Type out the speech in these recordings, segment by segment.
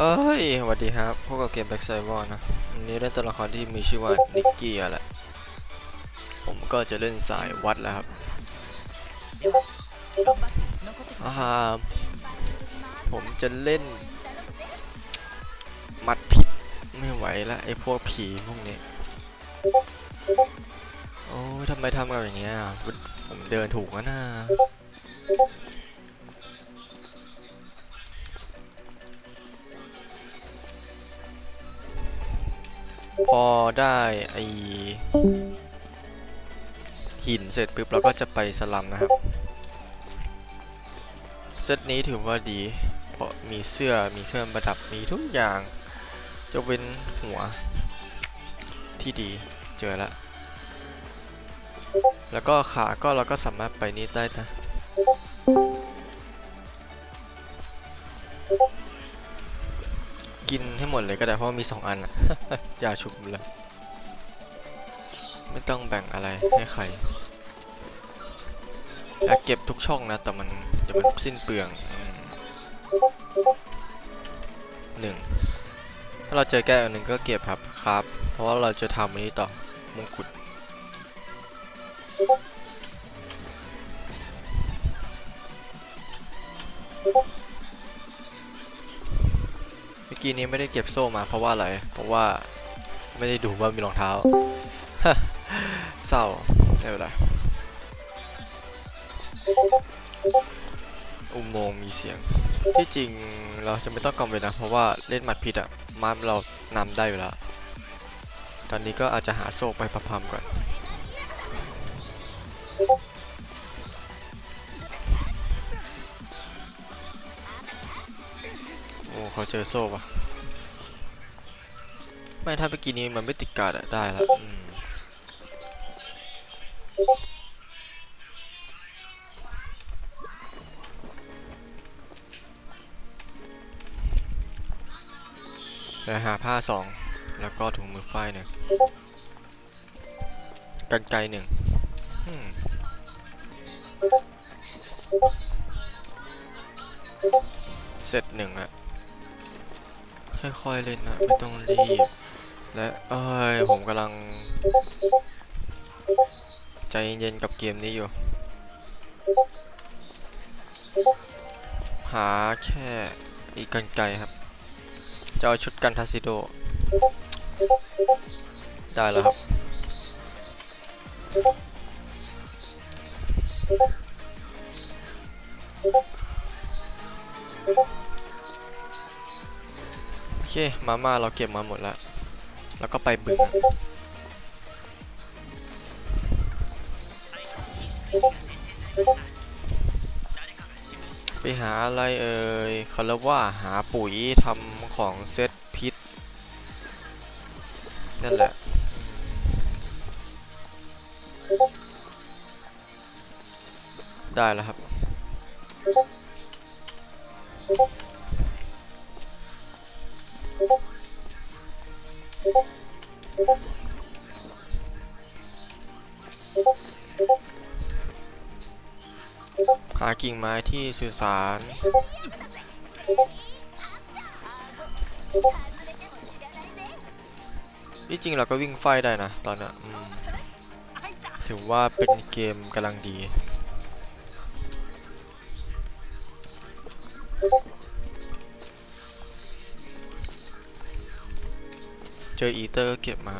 เอ้ยสวัสดีครับ พวกกับเกมแบ็กไซวอนะวันนี้เล่นตัวละครที่มีชื่อว่านิกกี้อะแหละ ผมก็จะเล่นสายวัดแล้วครับอ่าผมจะเล่น มัดผิดไม่ไหวแล้วไอ้พวกผีพวกนี้ โอ้ยทำไมทำกับอย่างเงี้ยผมเดินถูกแล้วนะ พอได้ไอหินเสร็จปุ๊บเราก็จะไปสลัมนะครับ เซตนี้ถือว่าดี เพราะมีเสื้อมีเครื่องประดับมีทุกอย่างจะเป็นหัวที่ดีเจอแล้ว แล้วก็ขาก็เราก็สามารถไปนี้ได้นะ กินให้หมดเลยก็ได้เพราะมีสองอันอะอย่าชุบเลย ไม่ต้องแบ่งอะไรให้ใครอยากเก็บทุกช่องนะ แต่มันเดี๋ยวมันสิ้นเปลืองหนึ่งถ้าเราเจอแก้วอันหนึ่งก็เก็บครับครับ เพราะว่าเราจะทำอันนี้ต่อมงกุฎเมื่ อกี้นี้ไม่ได้เก็บโซ่มาเพราะว่าอะไร เพราะว่าไม่ได้ดูว่ามีรองเท้า เศร้าไม่เป็นไรอุโมงค์มีเสียง ที่จริงเราจะไม่ต้องกังวลนะ เพราะว่าเล่นหมัดผิดอะมาเรานำได้อยู่แล้ว ตอนนี้ก็อาจจะหาโซ่ไปประพำก่อน เขาเจอโซ่ปะไม่ถ้าเมื่อกี้นี้มันไม่ติดการ์ดอะได้แล้วอืมแต่หาผ้าสองแล้วก็ถุงมือฝ้ายหนึ่งกันไกลหนึ่งเสร็จหนึ่งอะ ค่อยๆเล่นนะไม่ต้องรีบ และเอ้ยผมกำลัง ใจเย็นๆกับเกมนี้อยู่ หาแค่อีกกันไกลครับ จะเอาชุดกันทัสซิโด ได้แล้วครับ เค มาม่าเราเก็บมาหมดแล้ว แล้วก็ไปบึงไปหาอะไรเอ่ยเขาเรียกว่าหาปุ๋ยทำของเซตพิษ นั่นแหละ ได้แล้วครับ หากิ่งไม้ที่สื่อสาร ที่จริงเราก็วิ่งไฟได้นะ ตอนนี้ถือว่าเป็นเกมกำลังดี เจออีเตอร์เก็บมา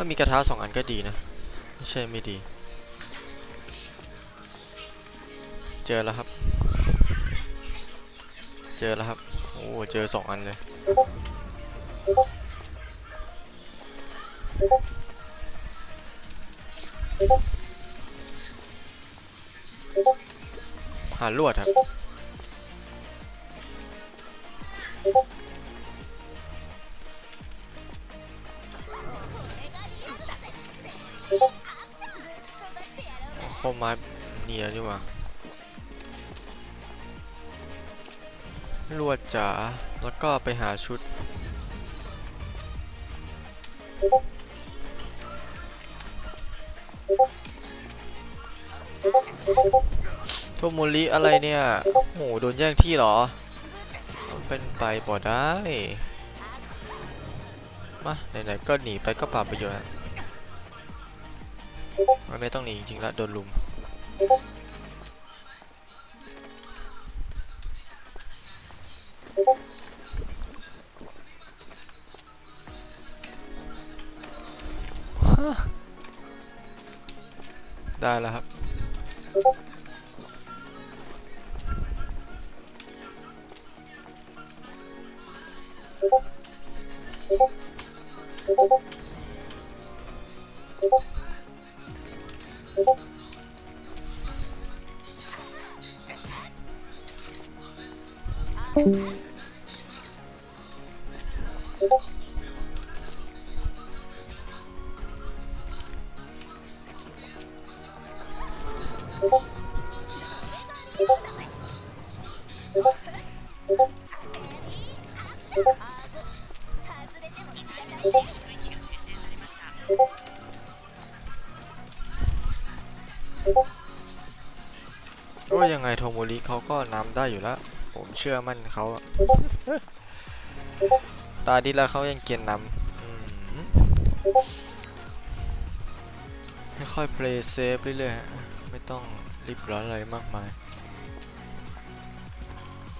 ถ้ามีกระทะสองอันก็ดีนะ ไม่ใช่ไม่ดี เจอแล้วครับ เจอแล้วครับ โอ้ เจอสองอันเลย หาลวดครับ ไม้เนียดีกว่าลวดจ๋า แล้วก็ไปหาชุด โทโมริอะไรเนี่ยโหโดนแย่งที่เหรอมันเป็นไปบ่ได้ มาไหนๆก็หนีไปก็ปล่าประโยชน์ไม่ต้องหนีจริงๆละโดนลุม ได้แล้วครับ โมริเขาก็นำได้อยู่แล้ว ผมเชื่อมั่นเขาตาดีแล้วเขายังเกียนนำค่อยๆ play safe เรื่อยๆไม่ต้องรีบร้อนอะไรมากมาย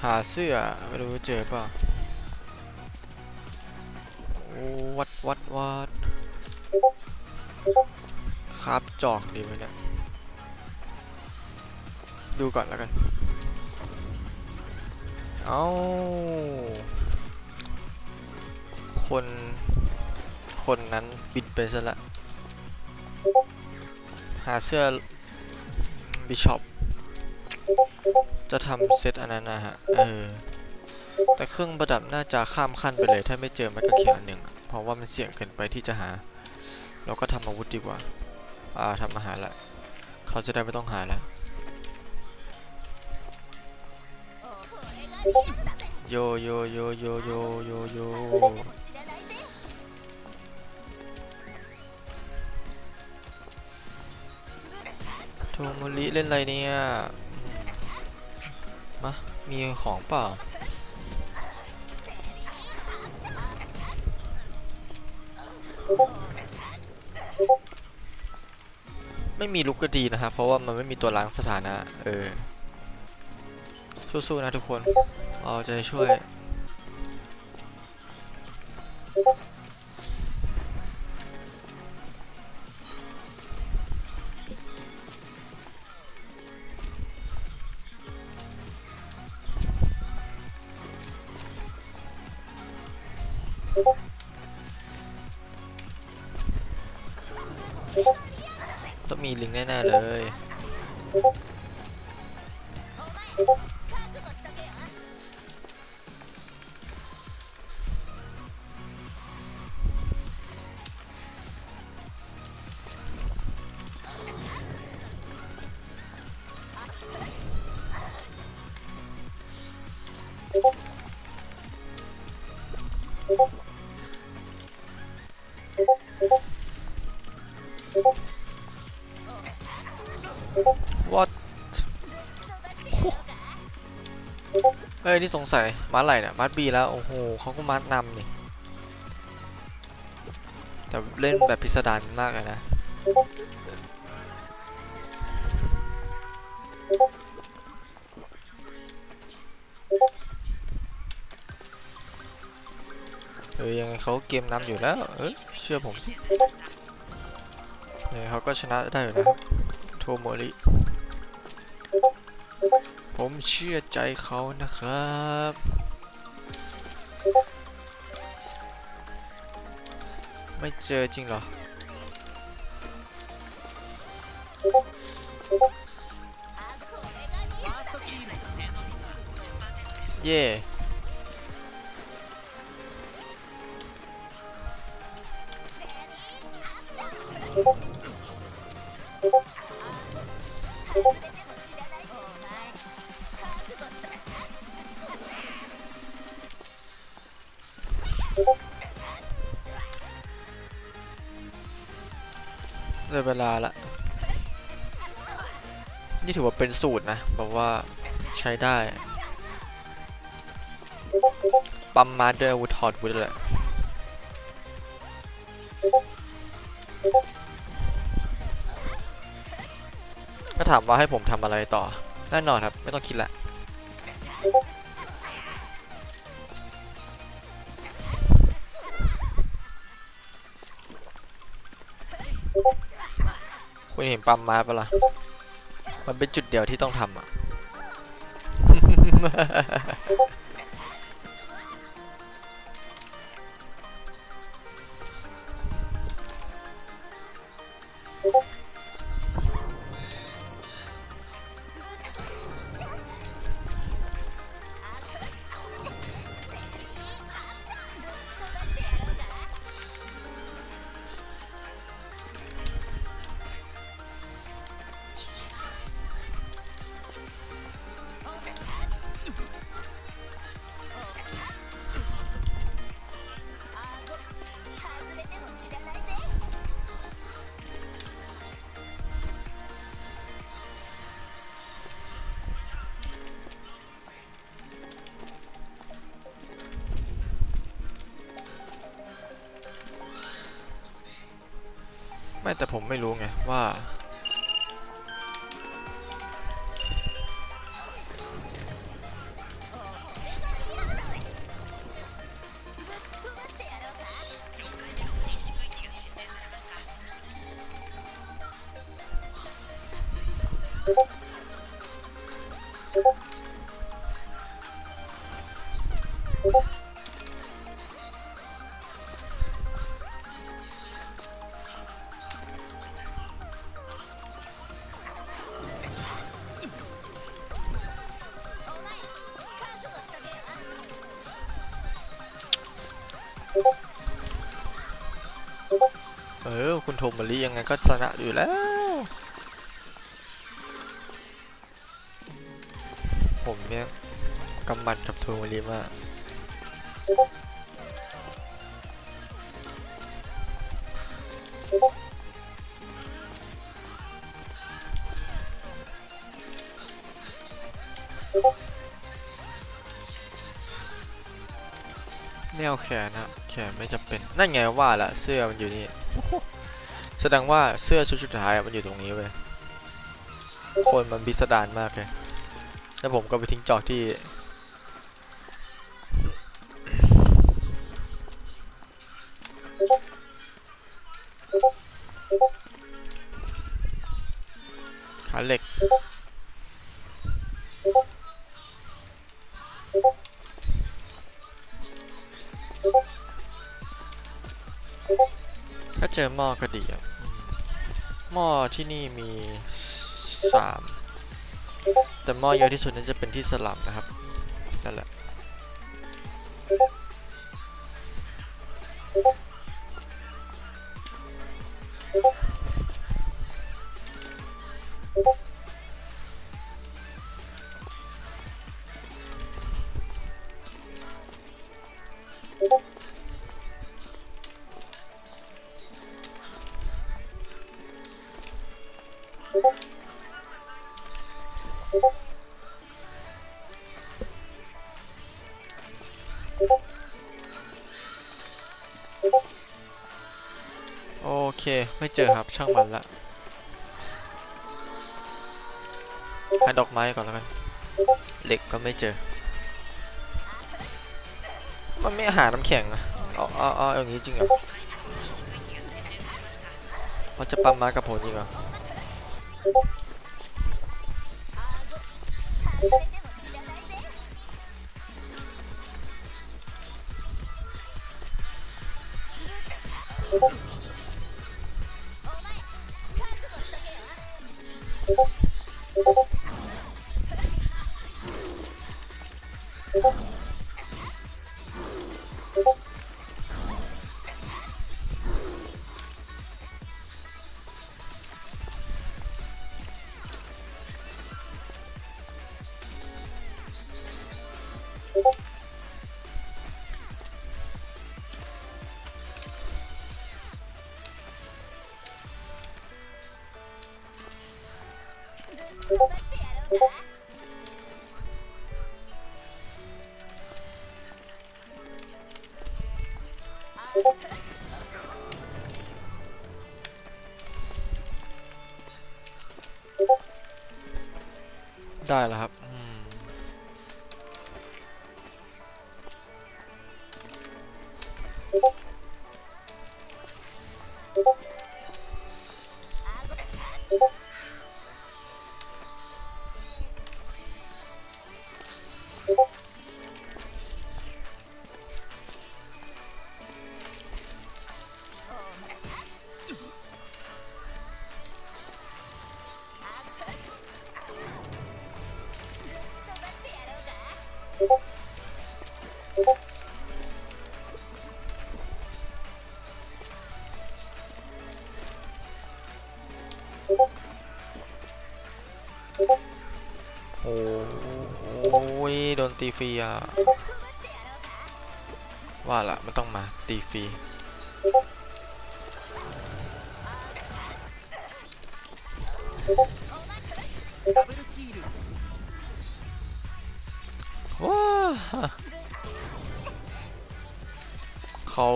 หาเสื้อไม่รู้เจอเปล่าโอ้วัดวัดวัดครับจอกดีไหมเนี่ย ดูก่อนแล้วกัน เอาคน คนนั้นบินไปซะละ หาเสื้อบิชอปจะทำเซตอันนั้นนะฮะ เออ แต่เครื่องประดับน่าจะข้ามขั้นไปเลย ถ้าไม่เจอแมกกาเขียนอันหนึ่ง เพราะว่ามันเสี่ยงเกินไปที่จะหา เราก็ทำอาวุธดีกว่า อ่าทำอาหารละ เขาจะได้ไม่ต้องหาละ โยโยโยโยโยโยโยโทโมริเล่นอะไรเนี่ยมมา มีของเปล่าไม่มีลุกก็ดีนะครับ เพราะว่ามันไม่มีตัวล้างสถานะ เออ สู้ๆนะทุกคนเอาใจช่วย ต้องมีลิงแน่ ๆ เลย นี่สงสัยมาไหลเนี่ยมาบีแล้วโอ้โหเขาก็มานำนี่แต่เล่นแบบพิสดารมากเลยนะเออยังไงเขาเกมนำอยู่แล้วเออเชื่อผมสิยังไงเขาก็ชนะได้อยู่นะโทโมริ ผมเชื่อใจเขานะครับ ไม่เจอจริงเหรอ เย่ เวลาละ นี่ถือว่าเป็นสูตรนะแบบว่าใช้ได้ ปั๊มมาด้วยอาวุธถอดวุธแหละก็ถามว่าให้ผมทำอะไรต่อ แน่นอนครับ ไม่ต้องคิดละ เห็นปั๊มมาปะล่ะ มันเป็นจุดเดียวที่ต้องทำอะ ไม่แต่ผมไม่รู้ไงว่าเก็ชนะอยู่แล้ว ผมเนี่ยกำมัดกับโทมารีมากไม่เอาแขนนะแขนไม่จำเป็น นั่นไงว่าละเสื้อมันอยู่นี่ แสดงว่าเสื้อชุดสุดท้ายมันอยู่ตรงนี้เว้ยคนมันพิสดารมากเลยแล้วผมก็ไปทิ้งจอกที่ หม้อก็ดีอะหม้อที่นี่มีสามแต่หม้อเยอะที่สุดน่าจะเป็นที่สลับนะครับนั่นแหละโอ เจอครับช่างมันละหาดอกไม้ก่อนแล้วกันเหล็กก็ไม่เจอ มันไม่หาน้ำแข็งอะออาเออย่างนี้จริงเหรอเขาจะปั๊มมากับผมจริงเหรอ Thank โตีฟรีอะ ว่าละมันต้องมาตีฟรีว้าเขา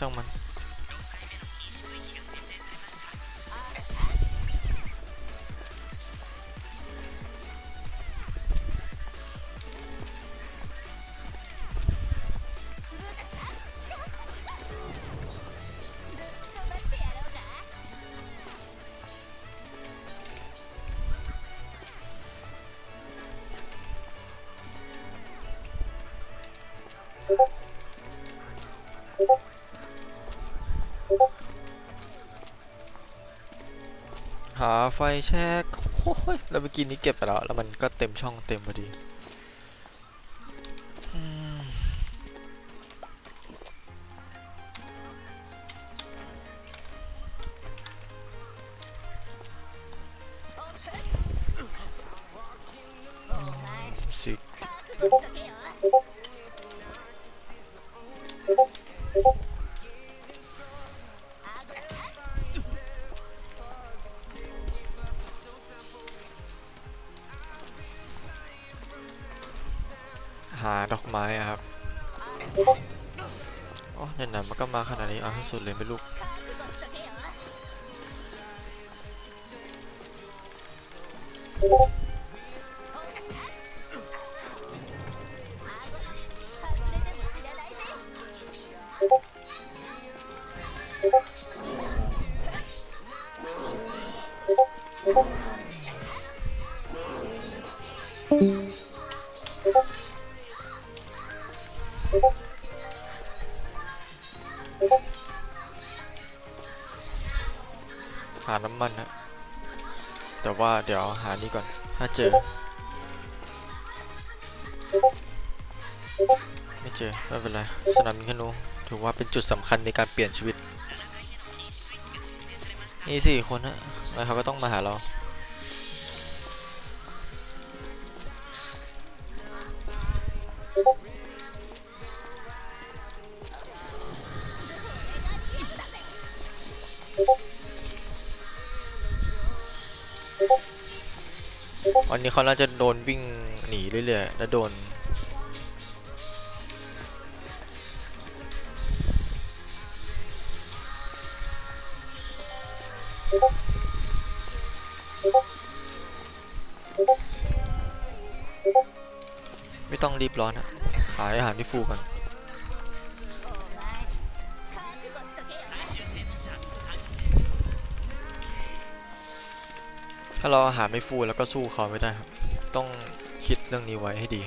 ช่างมัน หาไฟแช็กโอ้ยเราไปกินนี้เก็บไปแล้ว แล้วมันก็เต็มช่องเต็มพอดี หาดอกไม้อะครับโอ้เนี่ยนะมันก็มาขนาดนี้เอาให้สุดเลยไหม่ลูกหาน้ำมันนะแต่ว่าเดี๋ยวหานี่ก่อน ถ้าเจอ ไม่เจอ ไม่เป็นไร สนามยิงธนูถือว่าเป็นจุดสำคัญในการเปลี่ยนชีวิต นี่สี่คนนะแล้วเขาก็ต้องมาหาเรา นนี้เขาน่าจะโดนวิ่งหนีเรื่อยๆ แล้วโดน ไม่ต้องรีบร้อนอะขายอาหารที่ฟูก่อน ถ้าเราอาหารไม่ฟูแล้วก็สู้เขาไม่ได้ครับ ต้องคิดเรื่องนี้ไว้ให้ดี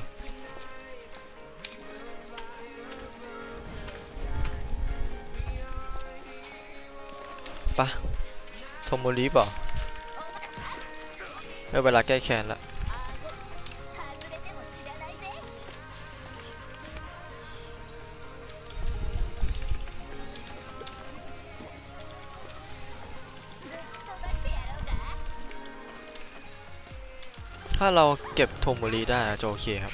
ปะโทโมริบเหรอได้เวลาแก้แค้นละ ถ้าเราเก็บโทโมริได้จะโอเคครับ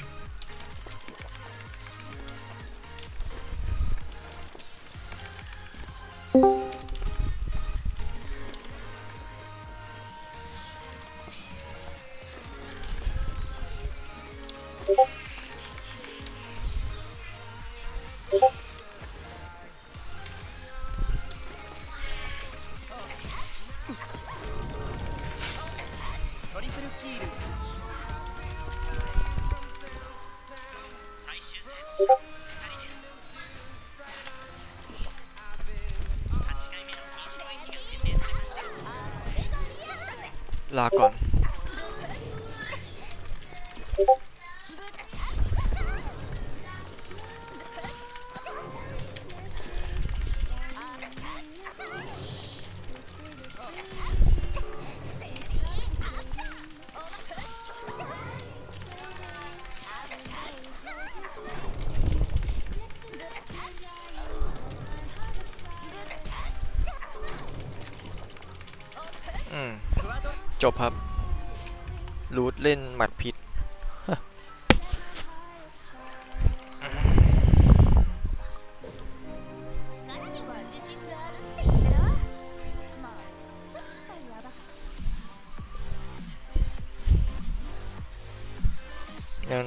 ลาก่อน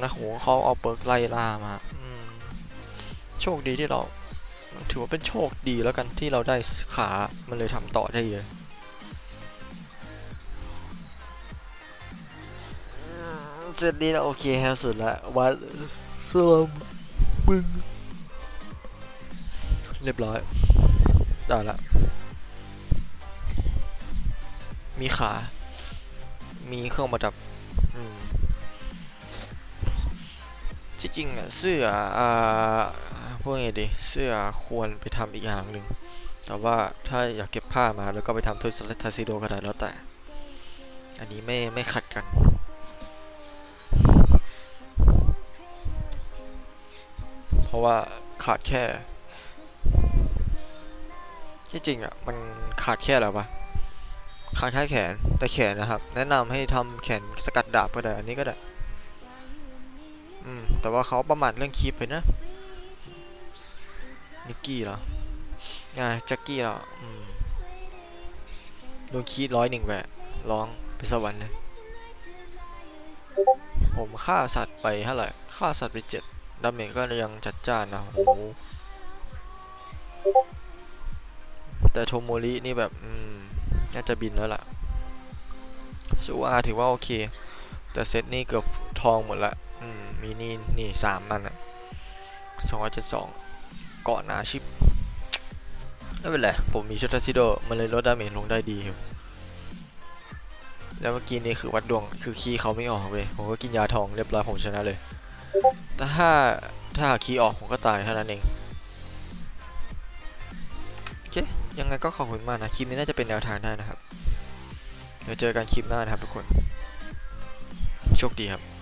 นี่ยนะโหเขาเอาเปิร์กไล่ล่ามาอืมโชคดีที่เรา ถือว่าเป็นโชคดีแล้วกันที่เราได้ขา มันเลยทำต่อได้เยอะเสร็จนี้นะโอเคครับสุดละวัดสลามบึงเรียบร้อย ได้ละ มีขา มีเครื่องประดับ จริงอะเสื้ออ่าพวกไงดีเสื้อควรไปทำอีกอย่างหนึ่งแต่ว่าถ้าอยากเก็บผ้ามาแล้วก็ไปทำทุสเลทาซิโดก็ได้แล้วแต่ อันนี้ไม่ไม่ขัดกัน เพราะว่าขาดแค่ที่จริงอะมันขาดแค่อะไรวะขาดแค่แขนแต่แขนนะครับ แนะนำให้ทำแขนสกัดดาบก็ได้ อันนี้ก็ได้ อืม แต่ว่าเขาประมาทเรื่องคีปไปนะ นิกกี้เหรอ อ่าแจ็คกี้เหรอ อืม โดนคีดร้อยหนึ่งแหวะร้องไปสวรรค์เลย ผมฆ่าสัตว์ไปเท่าไหร่ฆ่าสัตว์ไปเจ็ดดาเมจก็ยังจัดจ้านนะโอ้แต่โทโมรินี่แบบ อืม น่าจะบินแล้วล่ะชูอาถือว่าโอเค แต่เซตนี่เกือบทองหมดละ อืม มีนี่ นี่สามมันอะสองร้อยเจ็ดสองเกาะหนาชิปไม่เป็นไร ผมมีชุดทัสซิโด มันเลยลดดาเมจลงได้ดีอยู่แล้วเมื่อกี้นี่คือวัดดวง คือคีย์เขาไม่ออกเว้ย ผมก็กินยาทองเรียบร้อยผมชนะเลย แต่ถ้าถ้าคีย์ออกผมก็ตายเท่านั้นเอง โอเค ยังไงก็ขอบคุณมากนะ คลิปนี้น่าจะเป็นแนวทางได้นะครับ เดี๋ยวเจอกันคลิปหน้านะครับทุกคน โชคดีครับ